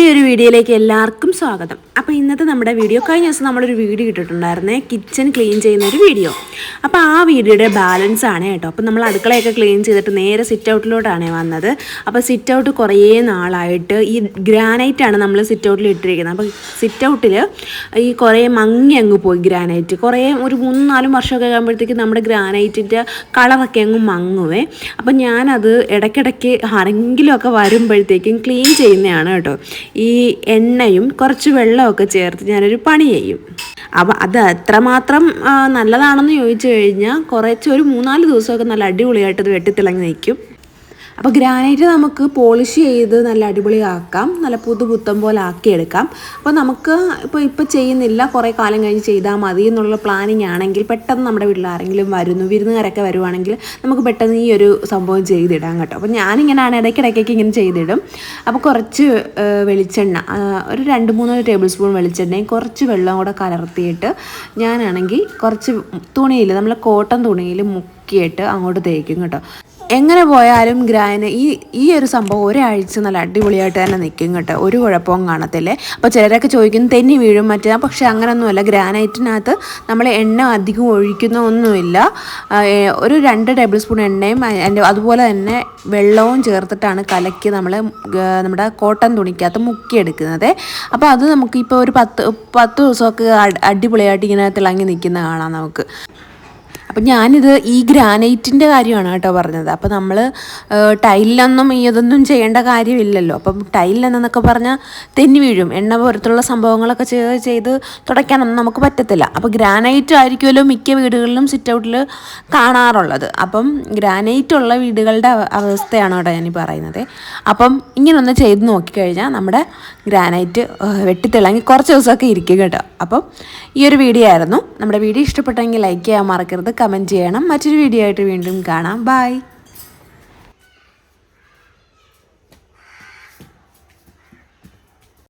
പുതിയൊരു വീഡിയോയിലേക്ക് എല്ലാവർക്കും സ്വാഗതം. അപ്പോൾ ഇന്നത്തെ നമ്മുടെ വീഡിയോ കഴിഞ്ഞ ദിവസം നമ്മളൊരു വീഡിയോ ഇട്ടിട്ടുണ്ടായിരുന്നേ കിച്ചൺ ക്ലീൻ ചെയ്യുന്ന ഒരു വീഡിയോ. അപ്പോൾ ആ വീഡിയോയുടെ ബാലൻസ് ആണ് കേട്ടോ. അപ്പോൾ നമ്മൾ അടുക്കളയൊക്കെ ക്ലീൻ ചെയ്തിട്ട് നേരെ സിറ്റ് ഔട്ടിലോട്ടാണ് വന്നത്. അപ്പോൾ സിറ്റ് ഔട്ട് കുറേ നാളായിട്ട് ഈ ഗ്രാനൈറ്റ് ആണ് നമ്മൾ സിറ്റ് ഔട്ടിൽ ഇട്ടിരിക്കുന്നത്. അപ്പോൾ സിറ്റ് ഔട്ടിൽ ഈ കുറേ മങ്ങി അങ്ങ് പോയി ഗ്രാനൈറ്റ് കുറേ ഒരു മൂന്നും നാലും വർഷമൊക്കെ ആകുമ്പോഴത്തേക്ക് നമ്മുടെ ഗ്രാനൈറ്റിന്റെ കളറൊക്കെ അങ്ങ് മങ്ങുവേ. അപ്പോൾ ഞാനത് ഇടയ്ക്കിടയ്ക്ക് ആരെങ്കിലുമൊക്കെ വരുമ്പോഴത്തേക്കും ക്ലീൻ ചെയ്യുന്നതാണ് കേട്ടോ. ഈ എണ്ണയും കുറച്ച് വെള്ളമൊക്കെ ചേർത്ത് ഞാനൊരു പണി ചെയ്യും. അപ്പം അത് എത്രമാത്രം നല്ലതാണെന്ന് ചോദിച്ചു കഴിഞ്ഞാൽ കുറച്ച് ഒരു മൂന്നാൽ ദിവസമൊക്കെ നല്ല അടിപൊളിയായിട്ട് അത് വെട്ടിത്തിളങ്ങി നിൽക്കും. അപ്പോൾ ഗ്രാനൈറ്റ് നമുക്ക് പോളിഷ് ചെയ്ത് നല്ല അടിപൊളിയാക്കാം. നല്ല പുതു പുത്തം പോലെ ആക്കിയെടുക്കാം. അപ്പോൾ നമുക്ക് ഇപ്പോൾ ഇപ്പോൾ ചെയ്യുന്നില്ല. കുറേ കാലം കഴിഞ്ഞ് ചെയ്താൽ മതി എന്നുള്ള പ്ലാനിങ് ആണെങ്കിൽ പെട്ടെന്ന് നമ്മുടെ വീട്ടിൽ ആരെങ്കിലും വരുന്നു വിരുന്നുകാരൊക്കെ വരുവാണെങ്കിൽ നമുക്ക് പെട്ടെന്ന് ഈ ഒരു സംഭവം ചെയ്തിടാം കേട്ടോ. അപ്പോൾ ഞാനിങ്ങനെയാണ് ഇടയ്ക്കിടയ്ക്കൊക്കെ ഇങ്ങനെ ചെയ്തിടും. അപ്പോൾ കുറച്ച് വെളിച്ചെണ്ണ ഒരു രണ്ട് മൂന്ന് ടേബിൾ സ്പൂൺ വെളിച്ചെണ്ണയും കുറച്ച് വെള്ളം കൂടെ കലർത്തിയിട്ട് ഞാനാണെങ്കിൽ കുറച്ച് തുണിയിൽ നമ്മൾ കോട്ടൺ തുണിയിൽ മുക്കിയിട്ട് അങ്ങോട്ട് തേക്കും കേട്ടോ. എങ്ങനെ പോയാലും ഗ്രാന് ഈ ഈ ഒരു സംഭവം ഒരാഴ്ച നല്ല അടിപൊളിയായിട്ട് തന്നെ നിൽക്കും കേട്ടോ. ഒരു കുഴപ്പവും കാണത്തില്ലേ. അപ്പോൾ ചിലരൊക്കെ ചോദിക്കുന്നു തെന്നി വീഴും മറ്റേ പക്ഷേ അങ്ങനെയൊന്നുമല്ല ഗ്രാനൈറ്റിനകത്ത് നമ്മൾ എണ്ണ അധികം ഒഴിക്കുന്ന ഒന്നുമില്ല. ഒരു രണ്ട് ടേബിൾ സ്പൂൺ എണ്ണയും അതുപോലെ തന്നെ വെള്ളവും ചേർത്തിട്ടാണ് കലക്കി നമ്മൾ നമ്മുടെ കോട്ടൺ തുണിക്കകത്ത് മുക്കിയെടുക്കുന്നത്. അപ്പോൾ അത് നമുക്കിപ്പോൾ ഒരു പത്ത് പത്ത് ദിവസമൊക്കെ അടി- അടിപൊളിയായിട്ട് ഇങ്ങനെ തിളങ്ങി നിൽക്കുന്ന കാണാം നമുക്ക്. അപ്പം ഞാനിത് ഈ ഗ്രാനൈറ്റിന്റെ കാര്യമാണ് കേട്ടോ പറഞ്ഞത്. അപ്പോൾ നമ്മൾ ടൈലിലൊന്നും ഈ ഇതൊന്നും ചെയ്യേണ്ട കാര്യമില്ലല്ലോ. അപ്പം ടൈലിലെന്നൊക്കെ പറഞ്ഞാൽ തെന്നി വീഴും. എണ്ണ പോലത്തുള്ള സംഭവങ്ങളൊക്കെ ചെയ്ത് ചെയ്ത് തുടയ്ക്കാനൊന്നും നമുക്ക് പറ്റത്തില്ല. അപ്പോൾ ഗ്രാനൈറ്റ് ആയിരിക്കുമല്ലോ മിക്ക വീടുകളിലും സിറ്റ് ഔട്ടിൽ കാണാറുള്ളത്. അപ്പം ഗ്രാനൈറ്റ് ഉള്ള വീടുകളുടെ അവ- അവസ്ഥയാണ് കേട്ടോ ഞാൻ പറയുന്നത്. അപ്പം ഇങ്ങനൊന്ന് ചെയ്ത് നോക്കിക്കഴിഞ്ഞാൽ നമ്മുടെ ഗ്രാനൈറ്റ് വെട്ടിത്തിളങ്ങി കുറച്ച് ദിവസമൊക്കെ ഇരിക്കും കേട്ടോ. അപ്പം ഈ ഒരു വീഡിയോ ആയിരുന്നു. നമ്മുടെ വീഡിയോ ഇഷ്ടപ്പെട്ടെങ്കിൽ ലൈക്ക് ചെയ്യാൻ മറക്കരുത്. കമന്റ് ചെയ്യണം. മറ്റൊരു വീഡിയോ ആയിട്ട് വീണ്ടും കാണാം. ബൈ